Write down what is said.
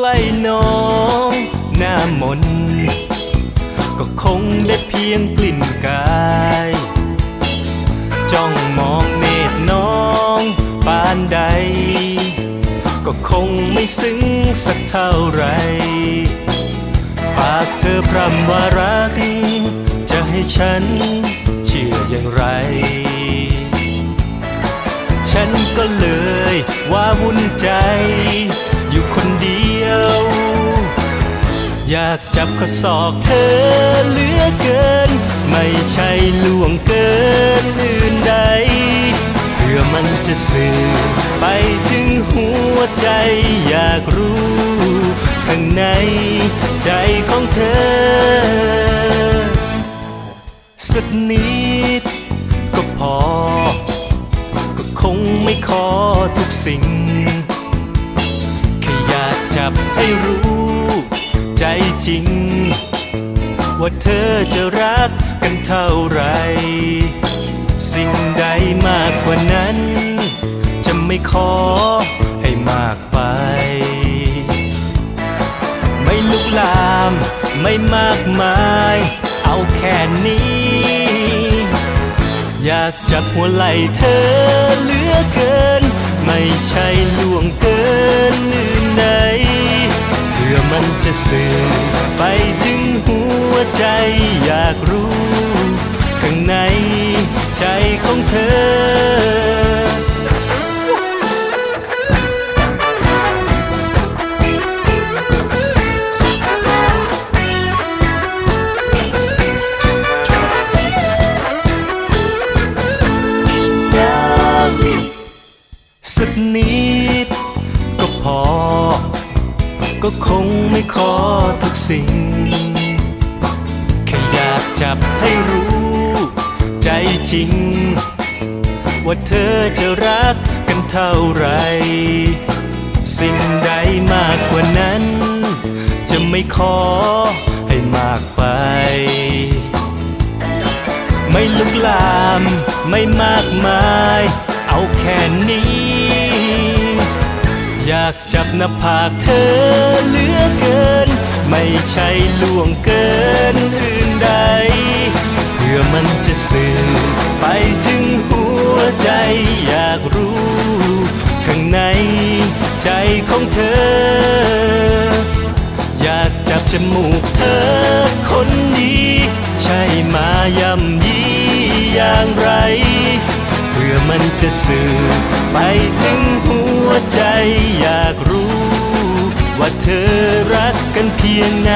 ใกล้น้องหน้ามน ก็คงได้เพียงกลิ่นกาย จ้องมองเนตรน้องปานใด ก็คงไม่ซึ้งสักเท่าไร ปากเธอพร่ำว่ารัก จะให้ฉันเชื่ออย่างไรฉันก็เลยว่าวุ่นใจ อยากจับข้อศอกเธอเหลือเกิน ไม่ใช่ล่วงเกินอื่นใดเพื่อมันจะสื่อไปถึงหัวใจอยากรู้ข้างในใจของเธอ สักนิดก็พอ ก็คงไม่ขอทุกสิ่ง แค่อยากจับให้รู้ ใจจริง ว่าเธอจะรักกันเท่าไร สิ่งใดมากกว่านั้น จะไม่ขอให้มากไป ไม่ลุกลามไม่มากมาย เอาแค่นี้ อยากจับหัวไหล่เธอเหลือเกิน ไม่ใช่ล่วงเกิน วใจอยากรู้ ข้างในใจของเธอสักนิดก็พอ ก็คงไม่ขอทุกสิ่ง แค่อยากจับให้รู้ ใจจริง ว่าเธอจะรักกันเท่าไร สิ่งใดมากกว่านั้น จะไม่ขอให้มากไป ไม่ลุกลามไม่มากมาย เอาแค่นี้ อยากจับหน้าผากเธอเหลือเกิน ไม่ใช่ล่วงเกินเพื่อ อมันจะสื่อไปถึงหัวใจอยากรู้ ข้างในใจของเธอ อยากจับจมูกเธอคนดีใช่มาย่ำยีอย่างไรเพื่อมันจะสื่อไปถึงหัวใจอยากรู้ ว่าเธอรักกันเพียงไหน